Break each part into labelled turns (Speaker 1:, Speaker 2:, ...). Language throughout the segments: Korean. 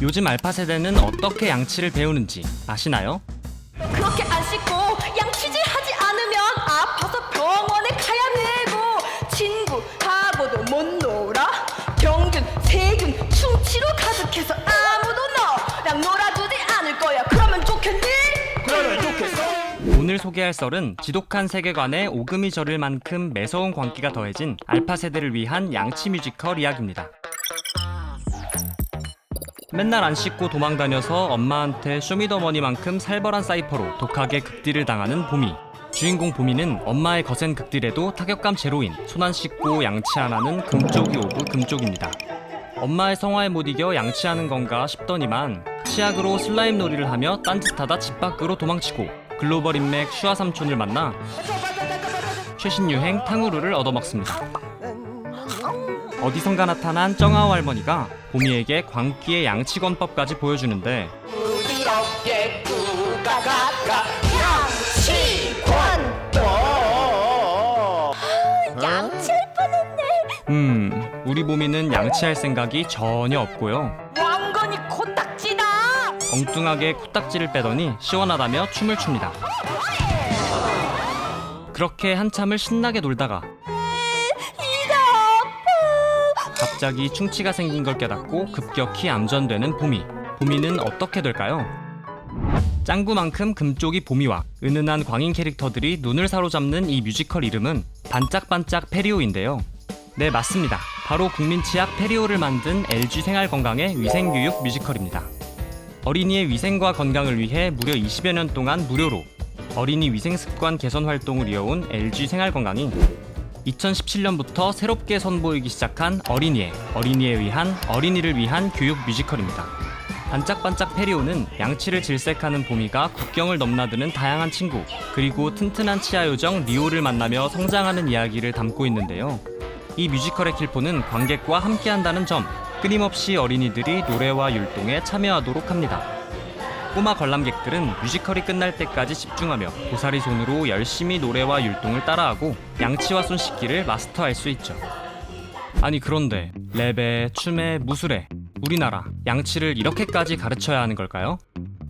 Speaker 1: 요즘 알파 세대는 어떻게 양치를 배우는지 아시나요?
Speaker 2: 그렇게 안 씻고 양치질 하지 않으면 아파서 병원에 가야 되고 친구 바보도 못 놀아 병균 세균 충치로 가득해서 아무도 너랑 놀아주지 않을 거야 그러면 좋겠니? 그러면 좋겠어
Speaker 1: 오늘 소개할 썰은 지독한 세계관에 오금이 저릴 만큼 매서운 광기가 더해진 알파 세대를 위한 양치 뮤지컬 이야기입니다. 맨날 안 씻고 도망 다녀서 엄마한테 쇼미더머니만큼 살벌한 사이퍼로 독하게 극딜을 당하는 보미. 주인공 보미는 엄마의 거센 극딜에도 타격감 제로인 손 안 씻고 양치 안 하는 금쪽이 오브 금쪽입니다. 엄마의 성화에 못 이겨 양치하는 건가 싶더니만 치약으로 슬라임 놀이를 하며 딴짓하다 집 밖으로 도망치고 글로벌 인맥 슈아 삼촌을 만나 최신 유행 탕후루를 얻어먹습니다. 어디선가 나타난 정아오 할머니가 보미에게 광기의 양치권법까지 보여주는데
Speaker 2: 부드럽게 꾸가가가 양치권법 양치할 뻔했네
Speaker 1: 음 우리 보미는 양치할 생각이 전혀 없고요.
Speaker 2: 왕건이 코딱지다
Speaker 1: 엉뚱하게 코딱지를 빼더니 시원하다며 춤을 춥니다. 그렇게 한참을 신나게 놀다가 갑자기 충치가 생긴 걸 깨닫고 급격히 암전되는 보미. 보미는 어떻게 될까요? 짱구만큼 금쪽이 보미와 은은한 광인 캐릭터들이 눈을 사로잡는 이 뮤지컬 이름은 반짝반짝 페리오인데요. 네, 맞습니다. 바로 국민 치약 페리오를 만든 LG 생활건강의 위생교육 뮤지컬입니다. 어린이의 위생과 건강을 위해 무려 20여 년 동안 무료로 어린이 위생 습관 개선 활동을 이어온 LG 생활건강이 2017년부터 새롭게 선보이기 시작한 어린이의 어린이에 의한 어린이를 위한 교육 뮤지컬입니다. 반짝반짝 페리오는 양치를 질색하는 보미가 국경을 넘나드는 다양한 친구 그리고 튼튼한 치아 요정 리오를 만나며 성장하는 이야기를 담고 있는데요. 이 뮤지컬의 킬포는 관객과 함께한다는 점 끊임없이 어린이들이 노래와 율동에 참여하도록 합니다. 꼬마 관람객들은 뮤지컬이 끝날 때까지 집중하며 고사리 손으로 열심히 노래와 율동을 따라하고 양치와 손 씻기를 마스터할 수 있죠. 아니 그런데 랩에 춤에 무술에 우리나라 양치를 이렇게까지 가르쳐야 하는 걸까요?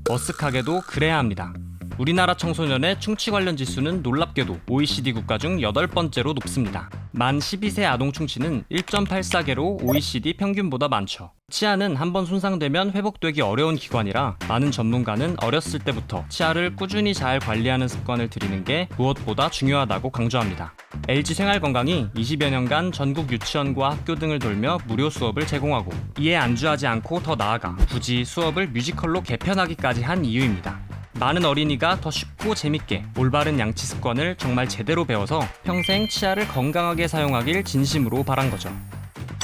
Speaker 1: 머쓱하게도 그래야 합니다. 우리나라 청소년의 충치 관련 지수는 놀랍게도 OECD 국가 중 8번째로 높습니다. 만 12세 아동 충치는 1.84개로 OECD 평균보다 많죠. 치아는 한번 손상되면 회복되기 어려운 기관이라 많은 전문가는 어렸을 때부터 치아를 꾸준히 잘 관리하는 습관을 들이는 게 무엇보다 중요하다고 강조합니다. LG 생활건강이 20여 년간 전국 유치원과 학교 등을 돌며 무료 수업을 제공하고 이에 안주하지 않고 더 나아가 굳이 수업을 뮤지컬로 개편하기까지 한 이유입니다. 많은 어린이가 더 쉽고 재밌게 올바른 양치 습관을 정말 제대로 배워서 평생 치아를 건강하게 사용하길 진심으로 바란 거죠.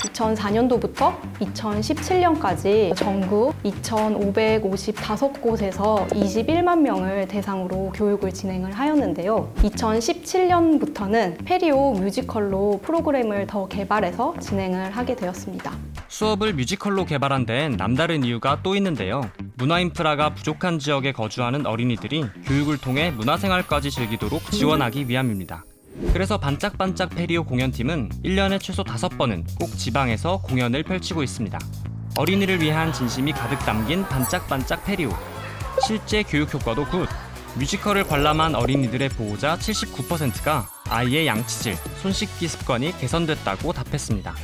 Speaker 3: 2004년도부터 2017년까지 전국 2,555곳에서 21만 명을 대상으로 교육을 진행을 하였는데요. 2017년부터는 페리오 뮤지컬로 프로그램을 더 개발해서 진행을 하게 되었습니다.
Speaker 1: 수업을 뮤지컬로 개발한 데엔 남다른 이유가 또 있는데요. 문화 인프라가 부족한 지역에 거주하는 어린이들이 교육을 통해 문화생활까지 즐기도록 지원하기 위함입니다. 그래서 반짝반짝 페리오 공연팀은 1년에 최소 5번은 꼭 지방에서 공연을 펼치고 있습니다. 어린이를 위한 진심이 가득 담긴 반짝반짝 페리오. 실제 교육 효과도 굿. 뮤지컬을 관람한 어린이들의 보호자 79%가 아이의 양치질, 손 씻기 습관이 개선됐다고 답했습니다.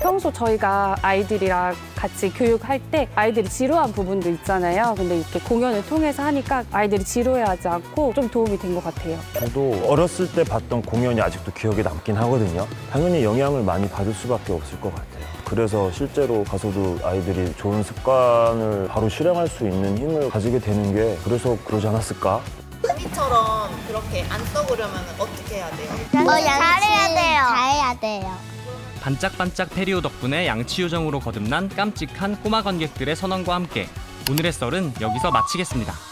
Speaker 4: 평소 저희가 아이들이랑 같이 교육할 때 아이들이 지루한 부분도 있잖아요. 근데 이렇게 공연을 통해서 하니까 아이들이 지루해하지 않고 좀 도움이 된 것 같아요.
Speaker 5: 저도 어렸을 때 봤던 공연이 아직도 기억에 남긴 하거든요. 당연히 영향을 많이 받을 수밖에 없을 것 같아요. 그래서 실제로 가서도 아이들이 좋은 습관을 바로 실행할 수 있는 힘을 가지게 되는 게 그래서 그러지 않았을까?
Speaker 6: 언니처럼 그렇게 안 썩으려면 어떻게 해야 돼요?
Speaker 7: 어, 잘해야 돼요. 잘해야 돼요.
Speaker 1: 반짝반짝 페리오 덕분에 양치 요정으로 거듭난 깜찍한 꼬마 관객들의 선언과 함께 오늘의 썰은 여기서 마치겠습니다.